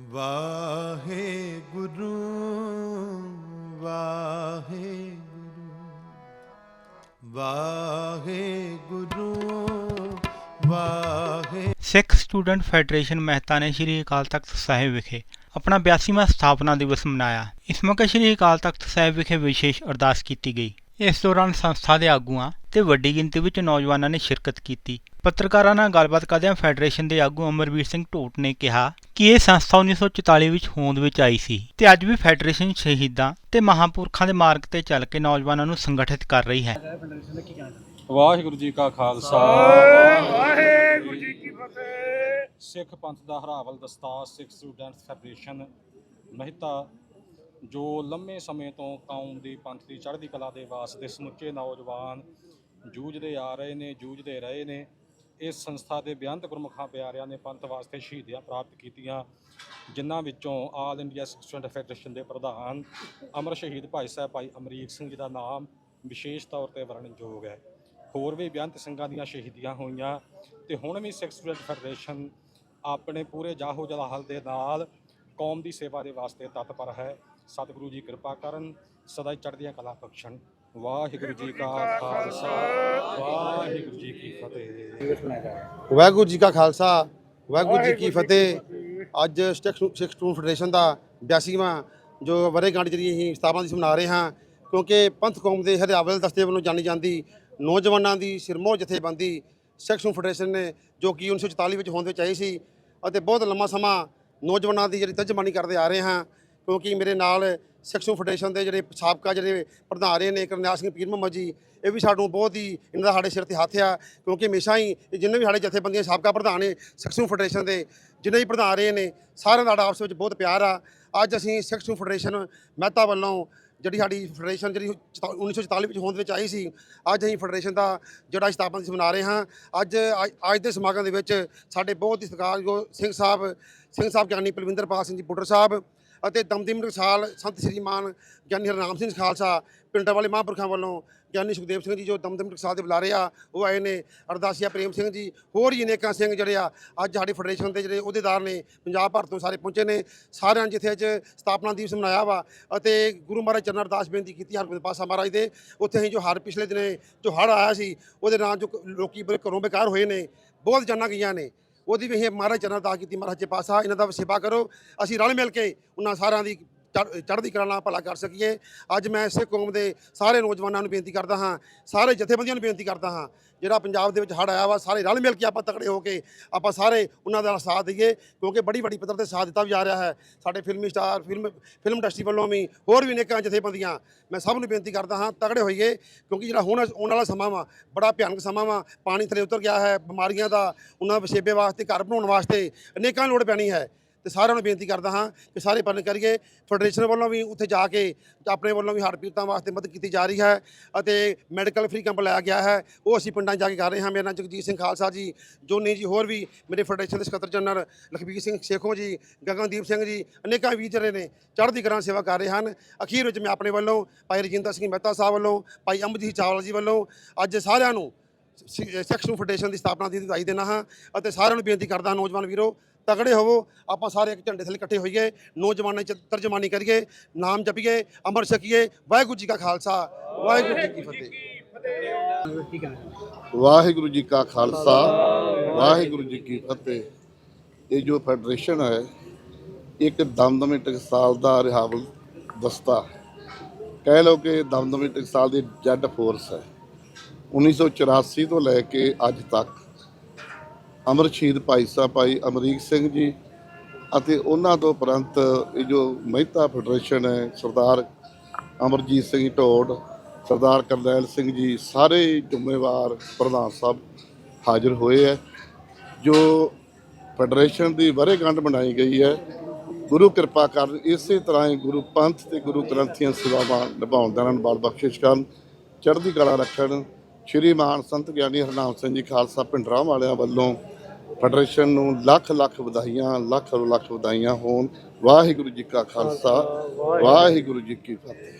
ਵਾਹਿਗੁਰੂ ਵਾਹਿਗੁਰੂ ਵਾਹਿਗੁਰੂ, ਵਾਹਿ। Sikh student federation Mehta ਨੇ ਸ੍ਰੀ ਅਕਾਲ ਤਖਤ ਸਾਹਿਬ ਵਿਖੇ ਆਪਣਾ 82ਵਾਂ ਸਥਾਪਨਾ ਦਿਵਸ ਮਨਾਇਆ। ਇਸ ਮੌਕੇ ਸ੍ਰੀ ਅਕਾਲ ਤਖਤ ਸਾਹਿਬ ਵਿਖੇ ਵਿਸ਼ੇਸ਼ ਅਰਦਾਸ ਕੀਤੀ ਗਈ। ਇਸ ਦੌਰਾਨ ਸੰਸਥਾ ਦੇ ਆਗੂਆਂ ਤੇ ਵੱਡੀ ਗਿਣਤੀ ਵਿੱਚ ਨੌਜਵਾਨਾਂ ਨੇ ਸ਼ਿਰਕਤ ਕੀਤੀ। ਪੱਤਰਕਾਰਾਂ ਨਾਲ ਗੱਲਬਾਤ ਕਰਦਿਆਂ ਫੈਡਰੇਸ਼ਨ ਦੇ ਆਗੂ ਅਮਰਵੀਰ ਸਿੰਘ ਢੋਟ ਨੇ ਕਿਹਾ ਕਿ ਇਹ ਸੰਸਥਾ 1944 ਵਿੱਚ ਹੋਂਦ ਵਿੱਚ ਆਈ ਸੀ ਤੇ ਅੱਜ ਵੀ ਫੈਡਰੇਸ਼ਨ ਸ਼ਹੀਦਾਂ ਤੇ ਮਹਾਂਪੁਰਖਾਂ ਦੇ ਮਾਰਗ ਤੇ ਚੱਲ ਕੇ ਨੌਜਵਾਨਾਂ ਨੂੰ ਸੰਗਠਿਤ ਕਰ ਰਹੀ ਹੈ। ਵਾਹਿਗੁਰੂ ਜੀ ਕਾ ਖਾਲਸਾ। ਵਾਹਿਗੁਰੂ ਜੀ ਕੀ ਫਤਿਹ। ਸਿੱਖ ਪੰਥ ਦਾ ਹਰਾਵਲ ਦਸਤਾ ਸਿੱਖ ਸਟੂਡੈਂਟਸ ਫੈਡਰੇਸ਼ਨ ਮਹਿਤਾ ਜੋ ਲੰਮੇ ਸਮੇਂ ਤੋਂ ਕੌਮ ਦੀ ਪੰਥ ਦੀ ਚੜ੍ਹਦੀ ਕਲਾ ਦੇ ਵਾਸਤੇ ਸਮੁੱਚੇ ਨੌਜਵਾਨ ਜੂਝਦੇ ਆ ਰਹੇ ਨੇ ਜੂਝਦੇ ਰਹੇ ਨੇ। ਇਸ ਸੰਸਥਾ ਦੇ ਬੇਅੰਤ ਗੁਰਮੁਖਾਂ ਪਿਆਰਿਆਂ ਨੇ ਪੰਥ ਵਾਸਤੇ ਸ਼ਹੀਦੀਆਂ ਪ੍ਰਾਪਤ ਕੀਤੀਆਂ, ਜਿਨ੍ਹਾਂ ਵਿੱਚੋਂ all India Sikh student federation ਦੇ ਪ੍ਰਧਾਨ ਅਮਰ ਸ਼ਹੀਦ ਭਾਈ ਸਾਹਿਬ, ਭਾਈ ਅਮਰੀਕ ਸਿੰਘ ਜੀ ਦਾ ਨਾਮ ਵਿਸ਼ੇਸ਼ ਤੌਰ ਤੇ ਵਰਣਨਯੋਗ ਹੈ। ਹੋਰ ਵੀ ਬੇਅੰਤ ਸਿੰਘਾਂ ਦੀਆਂ ਸ਼ਹੀਦੀਆਂ ਹੋਈਆਂ ਤੇ ਹੁਣ ਵੀ ਸਿੱਖ ਸਟੂਡੈਂਟ ਫੈਡਰੇਸ਼ਨ ਆਪਣੇ ਪੂਰੇ ਜਾਹੋ ਜਲਾਹਲ ਦੇ ਨਾਲ ਕੌਮ ਦੀ ਸੇਵਾ ਦੇ ਵਾਸਤੇ ਤਤਪਰ ਹੈ। ਸਤਿਗੁਰੂ ਜੀ ਕਿਰਪਾ ਕਰਨ, ਸਦਾ ਚੜ੍ਹਦੀਆਂ ਕਲਾ ਬਖਸ਼ਣ। ਵਾਹਿਗੁਰੂ ਜੀ ਕਾ ਖਾਲਸਾ ਵਾਹਿਗੁਰੂ ਜੀ ਕੀ ਫਤਿਹ। ਵਾਹਿਗੁਰੂ ਜੀ ਕਾ ਖਾਲਸਾ ਵਾਹਿਗੁਰੂ ਜੀ ਕੀ ਫਤਿਹ। ਅੱਜ ਸਿੱਖ ਸਟੂਡੈਂਟ ਫੈਡਰੇਸ਼ਨ ਦਾ 82ਵਾਂ ਜੋ ਵਰੇਗੰਢ ਜਿਹੜੀ ਅਸੀਂ ਸਥਾਪਨਾ ਦਿਵਸ ਮਨਾ ਰਹੇ ਹਾਂ ਕਿਉਂਕਿ ਪੰਥ ਕੌਮ ਦੇ ਹਰਿਆਵਲ ਦਸਤੇ ਵੱਲੋਂ ਜਾਣੀ ਜਾਂਦੀ ਨੌਜਵਾਨਾਂ ਦੀ ਸਿਰਮੌਰ ਜਥੇਬੰਦੀ ਸਿੱਖ ਸਟੂਡੈਂਟ ਫੈਡਰੇਸ਼ਨ ਨੇ ਜੋ ਕਿ 1944 ਵਿੱਚ ਹੋਂਦ ਵਿੱਚ ਆਈ ਸੀ ਅਤੇ ਬਹੁਤ ਲੰਮਾ ਸਮਾਂ ਨੌਜਵਾਨਾਂ ਦੀ ਜਿਹੜੀ ਤਰਜਮਾਨੀ ਕਰਦੇ ਆ ਰਹੇ ਹਾਂ ਕਿਉਂਕਿ ਮੇਰੇ ਨਾਲ ਸਿੱਖਸੂ ਫੈਡਰੇਸ਼ਨ ਦੇ ਜਿਹੜੇ ਸਾਬਕਾ ਜਿਹੜੇ ਪ੍ਰਧਾਨ ਰਹੇ ਨੇ ਕਰਨਿਆਲ ਸਿੰਘ ਪੀਰ ਮੁਹੰਮਦ ਜੀ, ਇਹ ਵੀ ਸਾਨੂੰ ਬਹੁਤ ਹੀ ਇਹਨਾਂ ਦਾ ਸਾਡੇ ਸਿਰ ਤੇ ਹੱਥ ਆ, ਕਿਉਂਕਿ ਹਮੇਸ਼ਾ ਹੀ ਜਿੰਨੇ ਵੀ ਸਾਡੇ ਜਥੇਬੰਦੀਆਂ ਸਾਬਕਾ ਪ੍ਰਧਾਨ ਨੇ ਸਿੱਖ ਸਟੂਡੈਂਟ ਫੈਡਰੇਸ਼ਨ ਦੇ, ਜਿੰਨੇ ਵੀ ਪ੍ਰਧਾਨ ਰਹੇ ਨੇ, ਸਾਰਿਆਂ ਦਾ ਸਾਡਾ ਆਪਸ ਵਿੱਚ ਬਹੁਤ ਪਿਆਰ ਆ। ਅੱਜ ਅਸੀਂ ਸਿੱਖ ਸਟੂਡੈਂਟ ਫੈਡਰੇਸ਼ਨ ਮਹਿਤਾ ਵੱਲੋਂ ਜਿਹੜੀ ਸਾਡੀ ਫੈਡਰੇਸ਼ਨ ਜਿਹੜੀ 1944 ਵਿੱਚ ਹੋਂਦ ਵਿੱਚ ਆਈ ਸੀ, ਅੱਜ ਅਸੀਂ ਫੈਡਰੇਸ਼ਨ ਦਾ ਜਿਹੜਾ ਸਥਾਪਨਾ ਦਿਵਸ ਮਨਾ ਰਹੇ ਹਾਂ। ਅੱਜ ਅੱਜ- ਅੱਜ ਦੇ ਸਮਾਗਮ ਦੇ ਵਿੱਚ ਸਾਡੇ ਬਹੁਤ ਹੀ ਸਤਿਕਾਰਯੋਗ ਸਿੰਘ ਸਾਹਿਬ ਸਿੰਘ ਸਾਹਿਬ ਗਿਆਨੀ ਪਲਵਿੰਦਰਪਾਲ ਸਿੰਘ ਜੀ ਪੁੱਟਰ ਸਾਹਿਬ ਅਤੇ ਦਮਦਮੀ ਟਕਸਾਲ ਸੰਤ ਸ੍ਰੀ ਮਾਨ ਗਿਆਨੀ ਹਰਨਾਮ ਸਿੰਘ ਖਾਲਸਾ ਪਿੰਡਾਂ ਵਾਲੇ ਮਹਾਂਪੁਰਖਾਂ ਵੱਲੋਂ ਗਿਆਨੀ ਸੁਖਦੇਵ ਸਿੰਘ ਜੀ ਜੋ ਦਮਦਮੀ ਟਕਸਾਲ ਦੇ ਬੁਲਾਰੇ ਆ, ਉਹ ਆਏ ਨੇ ਅਰਦਾਸੀਆ ਪ੍ਰੇਮ ਸਿੰਘ ਜੀ, ਹੋਰ ਹੀ ਅਨੇਕਾਂ ਸਿੰਘ ਜਿਹੜੇ ਆ, ਅੱਜ ਸਾਡੇ ਫੈਡਰੇਸ਼ਨ ਦੇ ਜਿਹੜੇ ਅਹੁਦੇਦਾਰ ਨੇ, ਪੰਜਾਬ ਭਰ ਤੋਂ ਸਾਰੇ ਪਹੁੰਚੇ ਨੇ, ਸਾਰਿਆਂ ਨੇ ਜਿੱਥੇ ਅੱਜ ਸਥਾਪਨਾ ਦਿਵਸ ਮਨਾਇਆ ਵਾ ਅਤੇ ਗੁਰੂ ਮਹਾਰਾਜ ਚਰਨ ਅਰਦਾਸ ਬੇਨਤੀ ਕੀਤੀ ਹਰਗੋਬਿੰਦ ਪਾਸਾ ਮਹਾਰਾਜ ਦੇ, ਉੱਥੇ ਅਸੀਂ ਜੋ ਹਰ ਪਿਛਲੇ ਦਿਨੇ ਜੋ ਹੜ੍ਹ ਆਇਆ ਸੀ, ਉਹਦੇ ਨਾਲ ਜੋ ਲੋਕੀ ਬੜੇ ਘਰੋਂ ਬੇਕਾਰ ਹੋਏ ਨੇ, ਬਹੁਤ ਜਾਨਾਂ ਗਈਆਂ ਨੇ ਉਹਦੀ ਵੀ ਇਹ ਮਹਾਰਾਜ ਚਰਨ ਅਰਦਾਸ ਕੀਤੀ, ਮਹਾਰਾਜ ਜੀ ਪਾਸਾ ਇਹਨਾਂ ਦਾ ਸੇਵਾ ਕਰੋ, ਅਸੀਂ ਰਲ ਮਿਲ ਕੇ ਉਹਨਾਂ ਸਾਰਿਆਂ ਦੀ ਚੜ੍ਹਦੀ ਕਲਾ ਨਾਲ ਭਲਾ ਕਰ ਸਕੀਏ। ਅੱਜ ਮੈਂ ਸਿੱਖ ਕੌਮ ਦੇ ਸਾਰੇ ਨੌਜਵਾਨਾਂ ਨੂੰ ਬੇਨਤੀ ਕਰਦਾ ਹਾਂ, ਸਾਰੇ ਜਥੇਬੰਦੀਆਂ ਨੂੰ ਬੇਨਤੀ ਕਰਦਾ ਹਾਂ, ਜਿਹੜਾ ਪੰਜਾਬ ਦੇ ਵਿੱਚ ਹੜ੍ਹ ਆਇਆ ਵਾ, ਸਾਰੇ ਰਲ ਮਿਲ ਕੇ ਆਪਾਂ ਤਕੜੇ ਹੋ ਕੇ ਆਪਾਂ ਸਾਰੇ ਉਹਨਾਂ ਦਾ ਸਾਥ ਦਈਏ, ਕਿਉਂਕਿ ਬੜੀ ਵੱਡੀ ਪੱਧਰ ਤੇ ਸਾਥ ਦਿੱਤਾ ਵੀ ਜਾ ਰਿਹਾ ਹੈ। ਸਾਡੇ ਫਿਲਮੀ ਸਟਾਰ, ਫਿਲਮ ਫਿਲਮ ਇੰਡਸਟਰੀ ਵੱਲੋਂ ਵੀ ਹੋਰ ਵੀ ਅਨੇਕਾਂ ਜਥੇਬੰਦੀਆਂ, ਮੈਂ ਸਭ ਨੂੰ ਬੇਨਤੀ ਕਰਦਾ ਹਾਂ, ਤਕੜੇ ਹੋਈਏ, ਕਿਉਂਕਿ ਜਿਹੜਾ ਹੁਣ, ਆਉਣ ਵਾਲਾ ਸਮਾਂ ਵਾ, ਬੜਾ ਭਿਆਨਕ ਸਮਾਂ ਵਾ, ਪਾਣੀ ਥੱਲੇ ਉਤਰ ਗਿਆ ਹੈ, ਬਿਮਾਰੀਆਂ ਦਾ ਉਹਨਾਂ ਵਸੇਬੇ ਵਾਸਤੇ, ਘਰ ਬਣਾਉਣ ਵਾਸਤੇ ਅਨੇਕਾਂ ਲੋੜ ਪੈਣੀ ਹੈ। ਤੇ ਸਾਰਿਆਂ ਨੂੰ ਬੇਨਤੀ ਕਰਦਾ ਹਾਂ ਕਿ ਸਾਰੇ ਪਾਲਣ ਕਰੀਏ। ਫੈਡਰੇਸ਼ਨ ਵੱਲੋਂ ਵੀ ਉੱਥੇ ਜਾ ਕੇ ਆਪਣੇ ਵੱਲੋਂ ਵੀ ਹੜ੍ਹ ਪੀੜਤਾਂ ਵਾਸਤੇ ਮਦਦ ਕੀਤੀ ਜਾ ਰਹੀ ਹੈ ਅਤੇ ਮੈਡੀਕਲ ਫ੍ਰੀ ਕੈਂਪ ਲਾਇਆ ਗਿਆ ਹੈ। ਉਹ ਅਸੀਂ ਪਿੰਡਾਂ 'ਚ ਜਾ ਕੇ ਕਰ ਰਹੇ ਹਾਂ। ਮੇਰਾ ਨਾਮ ਜਗਜੀਤ ਸਿੰਘ ਖਾਲਸਾ ਜੀ, ਜੋਨੀ ਜੀ, ਹੋਰ ਵੀ ਮੇਰੇ ਫੈਡਰੇਸ਼ਨ ਦੇ ਸਕੱਤਰ ਜਨਰਲ ਲਖਬੀਰ ਸਿੰਘ ਸੇਖੋਂ ਜੀ, ਗਗਨਦੀਪ ਸਿੰਘ ਜੀ, ਅਨੇਕਾਂ ਵੀਰ ਜਿਹੜੇ ਨੇ ਚੜ੍ਹਦੀ ਕਰਾਂ ਸੇਵਾ ਕਰ ਰਹੇ ਹਨ। ਅਖੀਰ ਵਿੱਚ ਮੈਂ ਆਪਣੇ ਵੱਲੋਂ ਭਾਈ ਰਜਿੰਦਰ ਸਿੰਘ ਮਹਿਤਾ ਸਾਹਿਬ ਵੱਲੋਂ, ਭਾਈ ਅਮਰਜੀਤ ਚਾਵਲਾ ਜੀ ਵੱਲੋਂ ਅੱਜ ਸਾਰਿਆਂ ਨੂੰ ਸੈਕਸ਼ਨ ਫੈਡਰੇਸ਼ਨ ਦੀ ਸਥਾਪਨਾ ਦੀ ਵਧਾਈ ਦੇਣਾ ਹਾਂ ਅਤੇ ਸਾਰਿਆਂ ਨੂੰ ਬੇਨਤੀ ਕਰਦਾ ਨੌਜਵਾਨ ਵੀਰੋ ਤਗੜੇ ਹੋਵੋ ਆਪਾਂ ਸਾਰੇ ਇੱਕ ਝੰਡੇ ਥੱਲੇ ਇਕੱਠੇ ਹੋਈਏ ਨੌਜਵਾਨਾਂ ਚ ਤਰਜਮਾਨੀ ਕਰੀਏ ਨਾਮ ਜਪੀਏ ਅਮਰ ਛਕੀਏ ਵਾਹਿਗੁਰੂ ਜੀ ਕਾ ਖਾਲਸਾ ਵਾਹਿਗੁਰੂ ਜੀ ਕੀ ਫਤਿਹ। ਵਾਹਿਗੁਰੂ ਜੀ ਕਾ ਖਾਲਸਾ ਵਾਹਿਗੁਰੂ ਜੀ ਕੀ ਫਤਿਹ। ਇਹ ਜੋ ਫੈਡਰੇਸ਼ਨ ਹੈ ਇੱਕ ਦਮਦਮੀ ਟਕਸਾਲ ਦਾ ਰਿਹਾਵਲ ਦਸਤਾ ਕਹਿ ਲਓ ਕਿ ਦਮਦਮੀ ਟਕਸਾਲ ਦੀ ਜੈਡ ਫੋਰਸ ਹੈ। 1984 ਤੋਂ ਲੈ ਕੇ ਅੱਜ ਤੱਕ ਅਮਰ ਸ਼ਹੀਦ ਭਾਈ ਸਾਹਿਬ, ਭਾਈ ਅਮਰੀਕ ਸਿੰਘ ਜੀ ਅਤੇ ਉਹਨਾਂ ਤੋਂ ਉਪਰੰਤ ਇਹ ਜੋ ਮਹਿਤਾ ਫੈਡਰੇਸ਼ਨ ਹੈ, ਸਰਦਾਰ ਅਮਰਜੀਤ ਸਿੰਘ ਢੋਡ ਸਰਦਾਰ ਕਰਨੈਲ ਸਿੰਘ ਜੀ, ਸਾਰੇ ਜ਼ਿੰਮੇਵਾਰ ਪ੍ਰਧਾਨ ਸਾਹਿਬ ਹਾਜ਼ਰ ਹੋਏ ਹੈ, ਜੋ ਫੈਡਰੇਸ਼ਨ ਦੀ ਵਰੇਗੰਢ ਬਣਾਈ ਗਈ ਹੈ। ਗੁਰੂ ਕਿਰਪਾ ਕਰਨ ਇਸੇ ਤਰ੍ਹਾਂ ਹੀ ਗੁਰੂ ਪੰਥ ਤੇ ਗੁਰੂ ਗ੍ਰੰਥੀਆਂ ਸੇਵਾਵਾਂ ਨਿਭਾਉਣ ਦਾ ਇਹਨਾਂ ਨੂੰ ਬਲ ਬਖਸ਼ਿਸ਼ ਕਰਨ, ਚੜ੍ਹਦੀ ਕਲਾ ਰੱਖਣ ਸ਼੍ਰੀ ਮਾਨ ਸੰਤ ਗਿਆਨੀ ਹਰਨਾਮ ਸਿੰਘ ਜੀ ਖਾਲਸਾ ਪਿੰਡਰਾਂ ਵਾਲਿਆਂ ਵੱਲੋਂ ਫੈਡਰੇਸ਼ਨ ਨੂੰ ਲੱਖ ਲੱਖ ਵਧਾਈਆਂ, ਲੱਖ ਲੱਖ ਵਧਾਈਆਂ ਹੋਣ। ਵਾਹਿਗੁਰੂ ਜੀ ਕਾ ਖਾਲਸਾ, ਵਾਹਿਗੁਰੂ ਜੀ ਕੀ ਫਤਿਹ।